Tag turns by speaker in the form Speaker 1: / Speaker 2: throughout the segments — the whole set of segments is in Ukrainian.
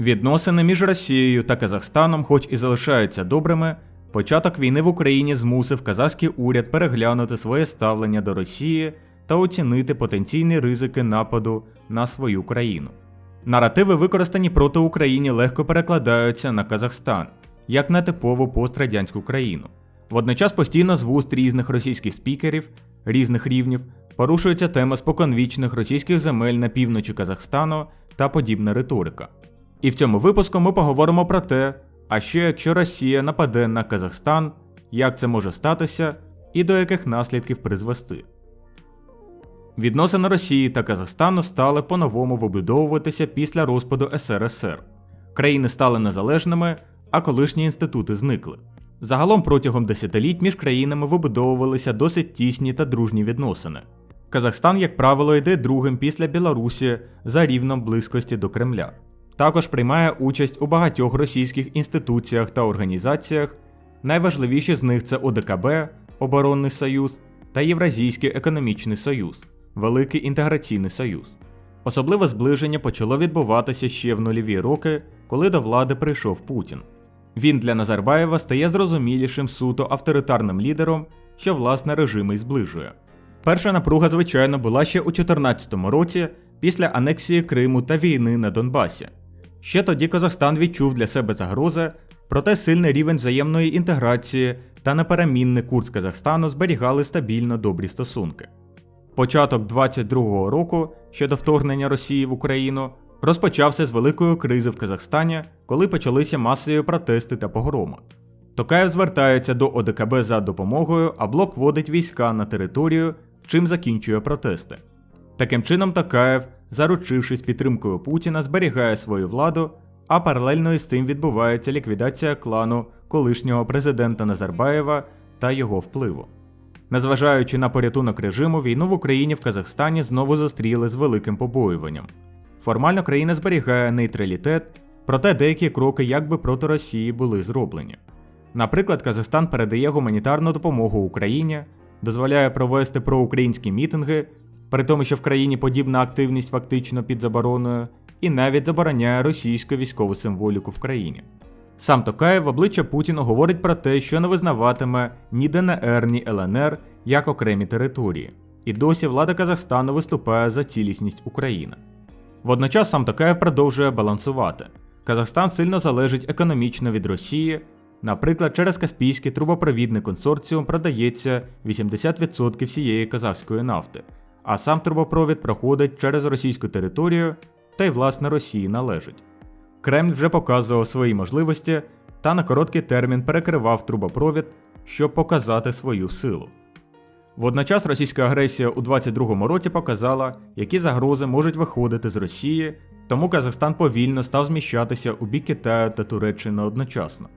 Speaker 1: Відносини між Росією та Казахстаном, хоч і залишаються добрими, початок війни в Україні змусив казахський уряд переглянути своє ставлення до Росії та оцінити потенційні ризики нападу на свою країну. Наративи, використані проти України, легко перекладаються на Казахстан, як на типову пострадянську країну. Водночас постійно з вуст різних російських спікерів різних рівнів порушується тема споконвічних російських земель на півночі Казахстану та подібна риторика. І в цьому випуску ми поговоримо про те, а що якщо Росія нападе на Казахстан, як це може статися і до яких наслідків призвести. Відносини Росії та Казахстану стали по-новому вибудовуватися після розпаду СРСР. Країни стали незалежними, а колишні інститути зникли. Загалом протягом десятиліть між країнами вибудовувалися досить тісні та дружні відносини. Казахстан, як правило, йде другим після Білорусі за рівном близькості до Кремля. Також приймає участь у багатьох російських інституціях та організаціях. Найважливіші з них це ОДКБ, Оборонний Союз та Євразійський економічний союз, Великий інтеграційний союз. Особливе зближення почало відбуватися ще в нульові роки, коли до влади прийшов Путін. Він для Назарбаєва стає зрозумілішим суто авторитарним лідером, що власне режими й зближує. Перша напруга, звичайно, була ще у 2014 році після анексії Криму та війни на Донбасі. Ще тоді Казахстан відчув для себе загрози, проте сильний рівень взаємної інтеграції та неперемінний курс Казахстану зберігали стабільно добрі стосунки. Початок 22-го року щодо вторгнення Росії в Україну розпочався з великої кризи в Казахстані, коли почалися масові протести та погроми. Токаєв звертається до ОДКБ за допомогою, а блок вводить війська на територію, чим закінчує протести. Таким чином, Токаєв, заручившись підтримкою Путіна, зберігає свою владу, а паралельно із цим відбувається ліквідація клану колишнього президента Назарбаєва та його впливу. Незважаючи на порятунок режиму, війну в Україні в Казахстані знову зустріли з великим побоюванням. Формально країна зберігає нейтралітет, проте деякі кроки якби проти Росії були зроблені. Наприклад, Казахстан передає гуманітарну допомогу Україні, дозволяє провести проукраїнські мітинги, при тому, що в країні подібна активність фактично під забороною, і навіть забороняє російську військову символіку в країні. Сам Токаєв обличчя Путіну говорить про те, що не визнаватиме ні ДНР, ні ЛНР як окремі території, і досі влада Казахстану виступає за цілісність України. Водночас сам Токаєв продовжує балансувати. Казахстан сильно залежить економічно від Росії. Наприклад, через Каспійський трубопровідний консорціум продається 80% всієї казахської нафти, а сам трубопровід проходить через російську територію та й власне Росії належить. Кремль вже показував свої можливості та на короткий термін перекривав трубопровід, щоб показати свою силу. Водночас російська агресія у 22-му році показала, які загрози можуть виходити з Росії, тому Казахстан повільно став зміщатися у бік Китаю та Туреччини одночасно.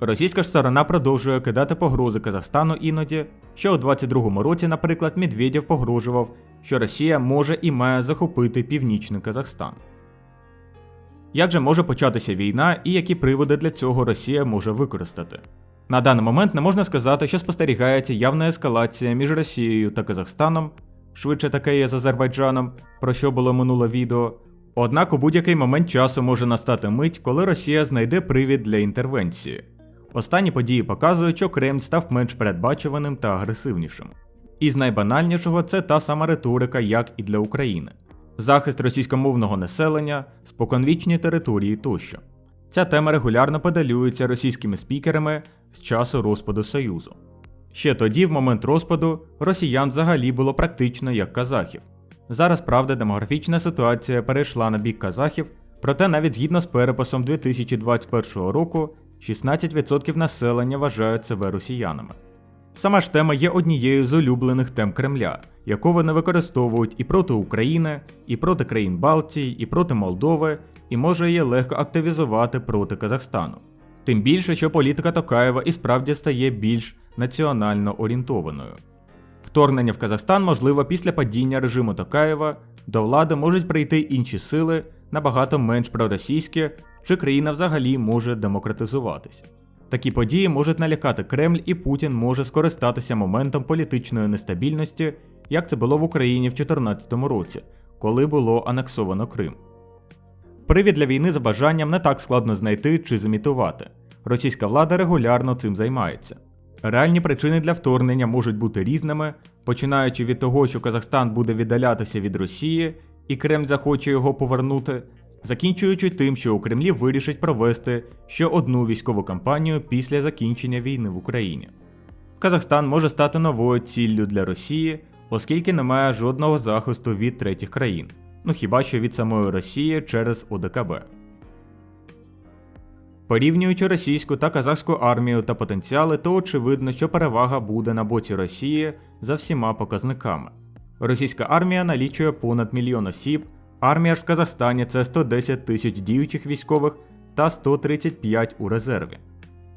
Speaker 1: Російська ж сторона продовжує кидати погрози Казахстану іноді, що у 22-му році, наприклад, Медведєв погрожував, що Росія може і має захопити північний Казахстан. Як же може початися війна і які приводи для цього Росія може використати? На даний момент не можна сказати, що спостерігається явна ескалація між Росією та Казахстаном, швидше таке є з Азербайджаном, про що було минуле відео. Однак у будь-який момент часу може настати мить, коли Росія знайде привід для інтервенції. Останні події показують, що Кремль став менш передбачуваним та агресивнішим. Із найбанальнішого це та сама риторика, як і для України захист російськомовного населення, споконвічні території тощо. Ця тема регулярно педалюється російськими спікерами з часу розпаду Союзу. Ще тоді, в момент розпаду, росіян взагалі було практично як казахів. Зараз, правда, демографічна ситуація перейшла на бік казахів, проте навіть згідно з переписом 2021 року 16% населення вважають себе росіянами. Сама ж тема є однією з улюблених тем Кремля, яку вони використовують і проти України, і проти країн Балтії, і проти Молдови, і може її легко активізувати проти Казахстану. Тим більше, що політика Токаєва і справді стає більш національно орієнтованою. Вторгнення в Казахстан можливо після падіння режиму Токаєва, до влади можуть прийти інші сили, набагато менш проросійські, чи країна взагалі може демократизуватися. Такі події можуть налякати Кремль, і Путін може скористатися моментом політичної нестабільності, як це було в Україні в 2014 році, коли було анексовано Крим. Привід для війни за бажанням не так складно знайти чи зімітувати. Російська влада регулярно цим займається. Реальні причини для вторгнення можуть бути різними, починаючи від того, що Казахстан буде віддалятися від Росії і Кремль захоче його повернути, закінчуючи тим, що у Кремлі вирішить провести ще одну військову кампанію після закінчення війни в Україні. Казахстан може стати новою ціллю для Росії, оскільки не має жодного захисту від третіх країн, ну хіба що від самої Росії через ОДКБ. Порівнюючи російську та казахську армію та потенціали, то очевидно, що перевага буде на боці Росії за всіма показниками. Російська армія налічує понад мільйон осіб, армія ж в Казахстані це 110 тисяч діючих військових та 135 у резерві.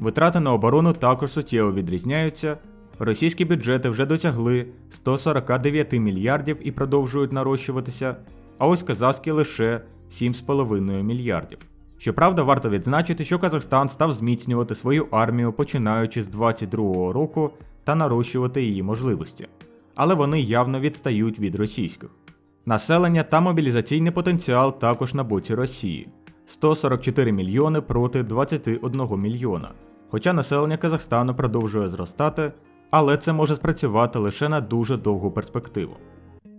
Speaker 1: Витрати на оборону також суттєво відрізняються. Російські бюджети вже досягли 149 мільярдів і продовжують нарощуватися, а ось казахські лише 7,5 мільярдів. Щоправда, варто відзначити, що Казахстан став зміцнювати свою армію починаючи з 22-го року та нарощувати її можливості, але вони явно відстають від російських. Населення та мобілізаційний потенціал також на боці Росії 144 мільйони проти 21 мільйона. Хоча населення Казахстану продовжує зростати, але це може спрацювати лише на дуже довгу перспективу.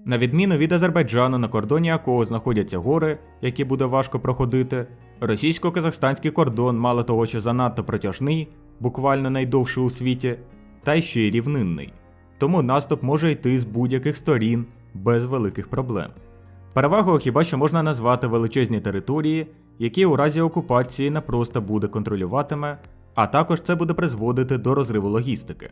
Speaker 1: На відміну від Азербайджану, на кордоні якого знаходяться гори, які буде важко проходити, російсько-казахстанський кордон мало того, що занадто протяжний, буквально найдовший у світі, та й ще й рівнинний. Тому наступ може йти з будь-яких сторін без великих проблем. Перевагою хіба що можна назвати величезні території, які у разі окупації не просто буде контролюватиме, а також це буде призводити до розриву логістики.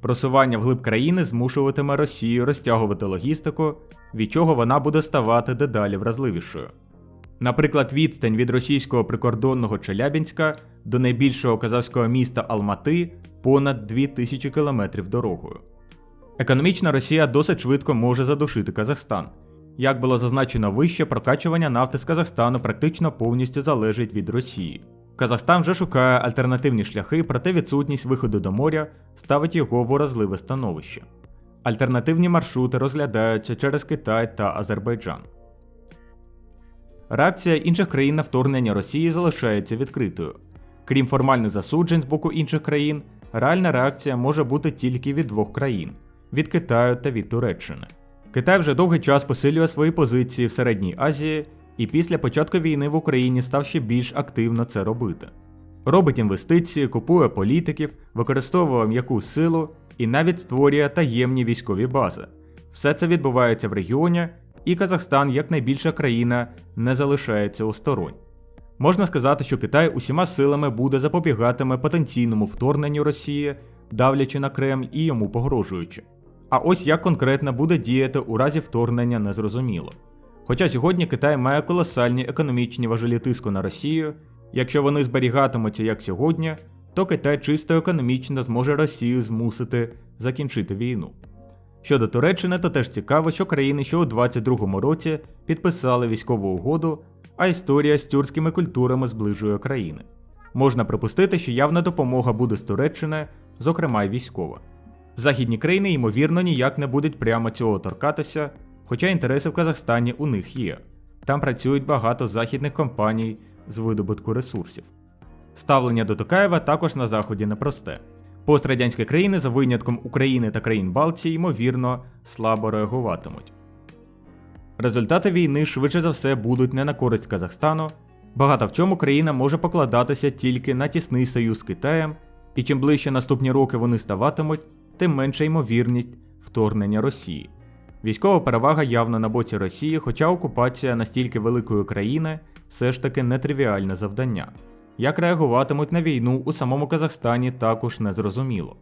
Speaker 1: Просування вглиб країни змушуватиме Росію розтягувати логістику, від чого вона буде ставати дедалі вразливішою. Наприклад, відстань від російського прикордонного Челябінська до найбільшого казахського міста Алмати понад 2000 км дорогою. Економічно Росія досить швидко може задушити Казахстан. Як було зазначено вище, прокачування нафти з Казахстану практично повністю залежить від Росії. Казахстан вже шукає альтернативні шляхи, проте відсутність виходу до моря ставить його в уразливе становище. Альтернативні маршрути розглядаються через Китай та Азербайджан. Реакція інших країн на вторгнення Росії залишається відкритою. Крім формальних засуджень з боку інших країн, реальна реакція може бути тільки від двох країн від Китаю та від Туреччини. Китай вже довгий час посилює свої позиції в Середній Азії і після початку війни в Україні став ще більш активно це робити. Робить інвестиції, купує політиків, використовує м'яку силу і навіть створює таємні військові бази. Все це відбувається в регіоні, і Казахстан, як найбільша країна, не залишається осторонь. Можна сказати, що Китай усіма силами буде запобігатиме потенційному вторгненню Росії, давлячи на Кремль і йому погрожуючи. А ось як конкретно буде діяти у разі вторгнення незрозуміло. Хоча сьогодні Китай має колосальні економічні важелі тиску на Росію, якщо вони зберігатимуться як сьогодні, то Китай чисто економічно зможе Росію змусити закінчити війну. Щодо Туреччини, то теж цікаво, що країни, що у 22-му році підписали військову угоду, а історія з тюркськими культурами зближує країни. Можна припустити, що явна допомога буде з Туреччини, зокрема й військова. Західні країни, ймовірно, ніяк не будуть прямо цього торкатися, хоча інтереси в Казахстані у них є. Там працюють багато західних компаній з видобутку ресурсів. Ставлення до Токаєва також на Заході непросте. Пострадянські країни, за винятком України та країн Балтії, ймовірно, слабо реагуватимуть. Результати війни швидше за все будуть не на користь Казахстану. Багато в чому країна може покладатися тільки на тісний союз з Китаєм, і чим ближче наступні роки вони ставатимуть, тим менша ймовірність вторгнення Росії. Військова перевага явно на боці Росії, хоча окупація настільки великої країни все ж таки нетривіальне завдання. Як реагуватимуть на війну у самому Казахстані також незрозуміло.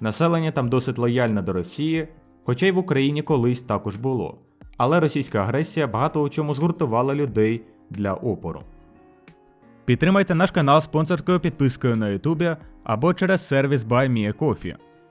Speaker 1: Населення там досить лояльне до Росії, хоча й в Україні колись також було. Але російська агресія багато у чому згуртувала людей для опору. Підтримайте наш канал спонсорською підпискою на Ютубі або через сервіс BuyMeACoffee.